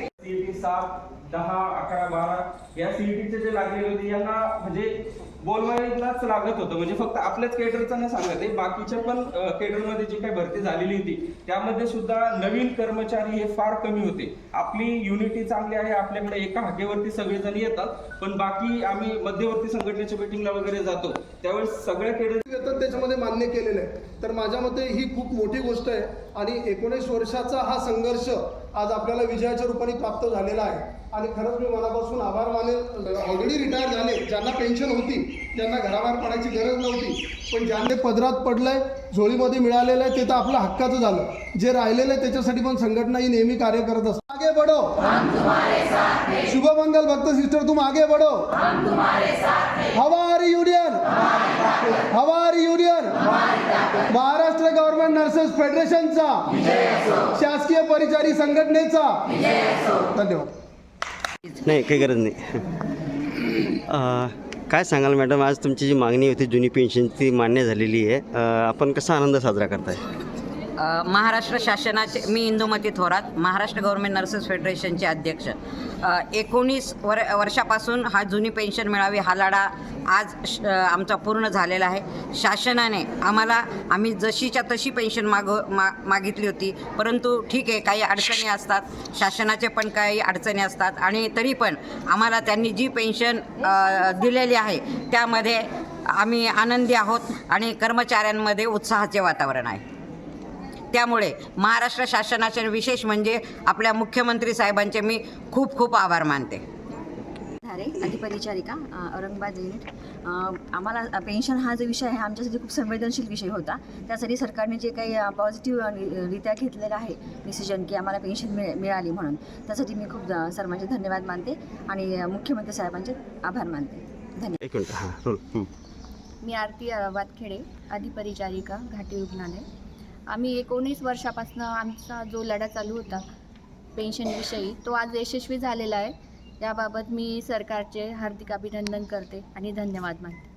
CET सात दहा अकरा बारा या सीईटीचे जे लागलेले होते यांना म्हणजे बोलवायलाच लागत होतं. म्हणजे फक्त आपल्याच केटरचं नाही सांगत आहे. बाकीच्या पण केटरमध्ये जी काही भरती झालेली होती त्यामध्ये सुद्धा नवीन कर्मचारी हे फार कमी होते. आपली युनिटी चांगली आहे आपल्याकडे एका हाकेवरती सगळेजण येतात पण बाकी आम्ही मध्यवर्ती संघटनेच्या मिटिंगला वगैरे जातो. त्यावेळेस सगळ्या केडर येतात त्याच्यामध्ये मान्य केलेलं आहे. तर माझ्या मते ही खूप मोठी गोष्ट आहे. आणि एकोणीस वर्षाचा हा संघर्ष आज आपल्याला विजयाच्या रूपाने प्राप्त झालेला आहे. आणि खरंच मी मनापासून आभार मानेल. ऑलरेडी रिटायर झाले. ज्यांना पेन्शन होती ज्यांना घराबाहेर पडायची गरज नव्हती. पण ज्यांना पदरात पडलंय झोळीमध्ये मिळालेलं आहे ते तर आपलं हक्काचं झालं. जे राहिलेलं आहे त्याच्यासाठी पण संघटना ही नेहमी कार्य करत असते बढो शुभमंगल भक्त सिस्टर तुम आगे बढो। हवारी युनियन। हवारी युनियन। महाराष्ट्र गव्हर्नमेंट नर्सेस फेडरेशनचा। शासकीय परिचारी संघटनेचा। धन्यवाद. नाही काही गरज नाही. काय सांगाल मॅडम आज तुमची जी मागणी होती जुनी पेन्शन ती मान्य झालेली आहे. आपण कसा आनंद साजरा करताय? महाराष्ट्र शासनाचे मी इंदुमती थोरात महाराष्ट्र गव्हर्नमेंट नर्सेस फेडरेशनचे अध्यक्ष. एकोणीस वर वर्षापासून हा जुनी पेन्शन मिळावी हा लढा आज श- आमचा पूर्ण झालेला आहे. शासनाने आम्हाला आम्ही जशीच्या तशी पेन्शन माग मा मागितली होती परंतु ठीक आहे काही अडचणी असतात शासनाचे पण काही अडचणी असतात आणि तरी पण आम्हाला त्यांनी जी पेन्शन दिलेली आहे त्यामध्ये आम्ही आनंदी आहोत आणि कर्मचाऱ्यांमध्ये उत्साहाचे वातावरण आहे. त्यामुळे महाराष्ट्र शासनाचे विशेष म्हणजे आपल्या मुख्यमंत्री साहेबांचे मी खूप खूप आभार मानते. धारे अधिपरिचारिका औरंगाबाद युनिट. आम्हाला पेन्शन हा जो विषय आहे हा आमच्यासाठी खूप संवेदनशील विषय होता. त्यासाठी सरकारने जे काही पॉझिटिव्ह रित्या घेतलेलं आहे डिसिजन की आम्हाला पेन्शन मिळ मिळाली म्हणून. त्यासाठी मी खूप सर्वांचे धन्यवाद मानते आणि मुख्यमंत्री साहेबांचे आभार मानते. धन्यवाद. एक मिनिट रोल. मी आरती वातखेडे अधिपरिचारिका घाटी रुग्णालय. आम्ही एकोणीस वर्षापासून आमचा जो लढा चालू होता पेन्शनविषयी तो आज यशस्वी झालेला आहे. याबाबत मी सरकारचे हार्दिक अभिनंदन करते आणि धन्यवाद मानते.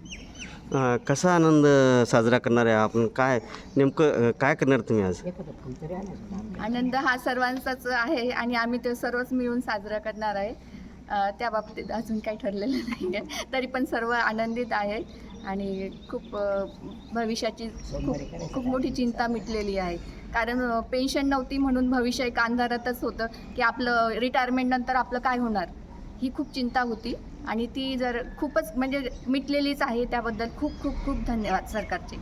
अ, कसा आनंद साजरा करणार आहे आपण? काय नेमकं अ, काय करणार तुम्ही आज? आनंद हा सर्वांचाच आहे आणि आम्ही ते सर्वच मिळून साजरा करणार आहे. अ, त्या बाबतीत अजून काही ठरलेलं नाही आहे. तरी पण सर्व आनंदित आहे. आणि खूप भविष्याची खूप खूप मोठी चिंता मिटलेली आहे. कारण पेन्शन नव्हती म्हणून भविष्य एक अंधारातच होतं की आपलं रिटायरमेंट नंतर आपलं काय होणार? ही खूप चिंता होती आणि ती जर खूपच म्हणजे मिटलेलीच आहे त्याबद्दल खूप खूप खूप धन्यवाद सरकारचे.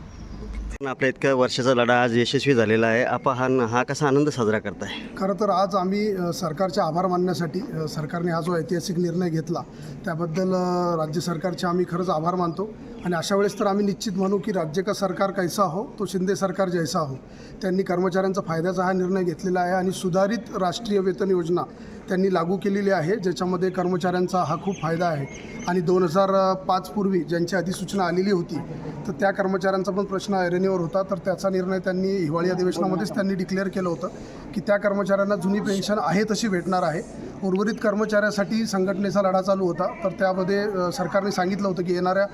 आपल्या इतक्या वर्षाचा लढा आज यशस्वी झालेला आहे. आपण हा कसा आनंद साजरा करताय? खरं तर आज आम्ही सरकारचे आभार मानण्यासाठी सरकारने हा जो ऐतिहासिक निर्णय घेतला त्याबद्दल राज्य सरकारचे आम्ही खरंच आभार मानतो. आणि अशा वेळेस तर आम्ही निश्चित म्हणू की राज्य का सरकार कैसा हो तो शिंदे सरकार जैसा हो. त्यांनी कर्मचाऱ्यांचा फायद्याचा हा निर्णय घेतलेला आहे आणि सुधारित राष्ट्रीय वेतन योजना त्यांनी लागू केलेली आहे ज्याच्यामध्ये कर्मचाऱ्यांचा हा खूप फायदा आहे. आणि दोन हजार पाचपूर्वी ज्यांची अधिसूचना आलेली होती तर त्या कर्मचाऱ्यांचा पण प्रश्न ऐरणीवर होता. तर त्याचा निर्णय त्यांनी हिवाळी अधिवेशनामध्येच त्यांनी डिक्लेअर केलं होतं की त्या कर्मचाऱ्यांना जुनी पेन्शन आहे तशी भेटणार आहे. उर्वरित कर्मचाऱ्यासाठी संघटनेचा लढा चालू होता. तर त्यामध्ये सरकारने सांगितलं होतं की येणाऱ्या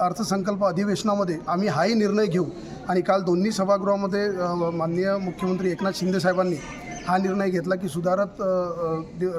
अर्थसंकल्प अधिवेशनामध्ये आम्ही हाही निर्णय घेऊ. आणि काल दोन्ही सभागृहामध्ये माननीय मुख्यमंत्री एकनाथ शिंदे साहेबांनी हा निर्णय घेतला की सुधारत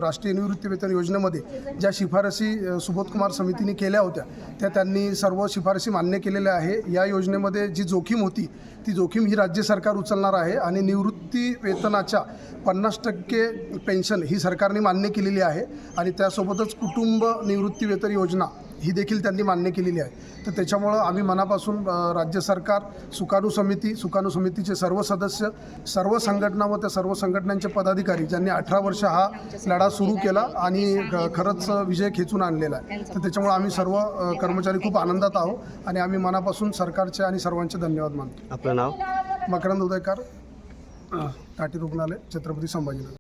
राष्ट्रीय निवृत्ती वेतन योजनेमध्ये ज्या शिफारसी सुबोधकुमार समितीने केल्या होत्या त्या त्यांनी सर्व शिफारसी मान्य केलेल्या आहे. या योजनेमध्ये जी जोखीम होती ती जोखीम ही राज्य सरकार उचलणार आहे आणि निवृत्ती वेतनाच्या पन्नास टक्के पेन्शन ही सरकारने मान्य केलेली आहे आणि त्यासोबतच कुटुंब निवृत्ती वेतन योजना ही देखील त्यांनी मान्य केलेली आहे. तर त्याच्यामुळं आम्ही मनापासून राज्य सरकार सुकाणू समिती सुकाणू समितीचे सर्व सदस्य सर्व संघटना व त्या सर्व संघटनांचे पदाधिकारी ज्यांनी अठरा वर्ष हा लढा सुरू केला आणि खरंच विजय खेचून आणलेला आहे. तर त्याच्यामुळे आम्ही सर्व कर्मचारी खूप आनंदात आहोत आणि आम्ही मनापासून सरकारचे आणि सर्वांचे धन्यवाद मानतो. आपलं नाव? मकरंद उदयकार टाटी रुग्णालय छत्रपती संभाजीनगर.